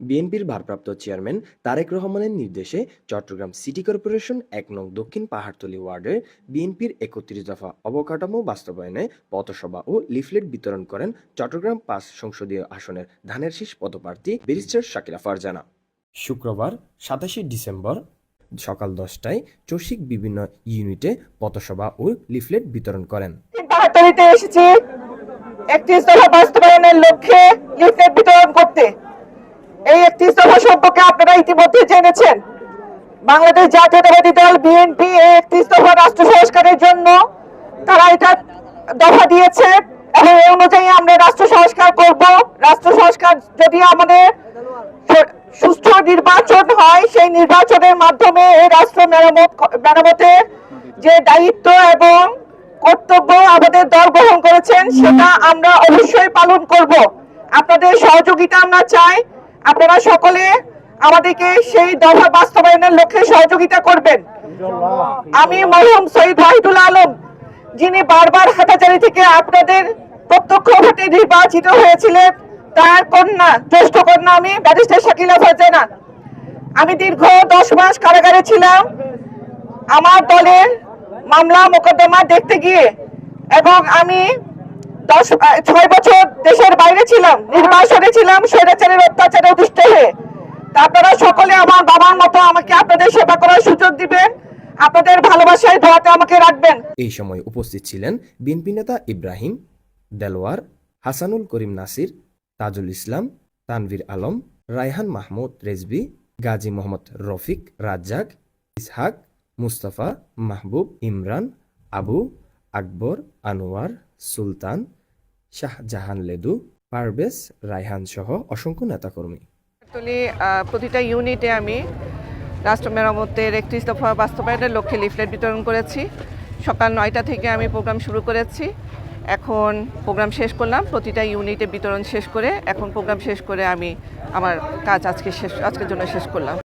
বিএনপির ভারপ্রাপ্ত চেয়ারম্যান তারেক রহমানের নির্দেশে চট্টগ্রাম সিটি কর্পোরেশন এক নং দক্ষিণ পাহাড়তলী ওয়ার্ডের বিএনপির একত্রিশ দফা অবকাঠামো বাস্তবায়নে পথসভা ও লিফলেট বিতরণ করেন চট্টগ্রাম পাঁচ সংসদীয় আসনের ধানের শীষ পদপ্রার্থী ব্যারিস্টার শাকিলা ফারজানা। শুক্রবার সাতাশে ডিসেম্বর সকাল দশটায় চসিক বিভিন্ন ইউনিটে পথসভা ও লিফলেট বিতরণ করেন। পাহাড়তলিতে এসেছি। একত্রিশ দফা বাস্তবায়নের লক্ষ্যে লিফলেট বিতরণ করতে। এই একত্রিশ দফা সম্পর্কে আপনারা ইতিমধ্যে জেনেছেন। বাংলাদেশ জাতীয়তাবাদী দল বিএনপি এই একত্রিশ দফা রাষ্ট্র সংস্কারের জন্য তারা এটা দফা দিয়েছে এবং এই অনুযায়ী আমরা রাষ্ট্র সংস্কার করব। রাষ্ট্র সংস্কার যদি আমাদের সু- সুষ্ঠু নির্বাচন হয়, সেই নির্বাচনের মাধ্যমে এই রাষ্ট্র মেরামত মেরামতের যে দায়িত্ব এবং কর্তব্য আমাদের দল গ্রহণ করেছেন, সেটা আমরা অবশ্যই পালন করব। আপনাদের সহযোগিতা আমরা চাই। আপনারা সকলে আমাদেরকে সেই দফা বাস্তবায়নের লক্ষ্যে সহযোগিতা করবেন। আমি মরহুম শহীদ ওয়াহিদুল আলম, যিনি বারবার হাটাচারি থেকে আপনাদের প্রত্যক্ষ ভোটে নির্বাচিত হয়েছিলেন, তার কন্যা, জ্যেষ্ঠ কন্যা আমি, ব্যারিস্টার শাকিলা ফারজানা আমি দীর্ঘ দশ মাস কারাগারে ছিলাম। আমার দলের মামলা মোকদ্দমা দেখতে গিয়ে এবং আমি দশ ছয় বছর দেশের বাইরে ছিলাম নির্বাসনে ছিলাম, স্বৈরাচারের অত্যাচারে অধিষ্ঠ হয়ে। আপনারা সকলে আমার বাবার মতো আমাকে আপনাদের সেবা করার সুযোগ দিবেন, আপনাদের ভালোবাসায়, দোয়াতে আমাকে রাখবেন। এই সময় উপস্থিত ছিলেন বিএনপি নেতা ইব্রাহিম, দেলোয়ার, হাসানুল করিম নাসির, তাজুল ইসলাম, তানভীর আলম, রায়হান মাহমুদ রেজবি গাজী মোহাম্মদ রফিক রাজ্জাক, ইসহাক, মুস্তাফা, মাহবুব ইমরান, আবু আকবর, আনোয়ার, সুলতান শাহজাহান লেদু, পারভেজ রায়হান সহ অসংখ্য নেতাকর্মী। আসলে প্রতিটা ইউনিটে আমি রাষ্ট্র মেরামতের একত্রিশ দফা বাস্তবায়নের লক্ষ্যে লিফলেট বিতরণ করেছি। সকাল নয়টা থেকে আমি প্রোগ্রাম শুরু করেছি। এখন প্রোগ্রাম শেষ করলাম। প্রতিটা ইউনিটে বিতরণ শেষ করে এখন প্রোগ্রাম শেষ করে আমি আমার কাজ আজকে শেষ আজকের জন্য শেষ করলাম।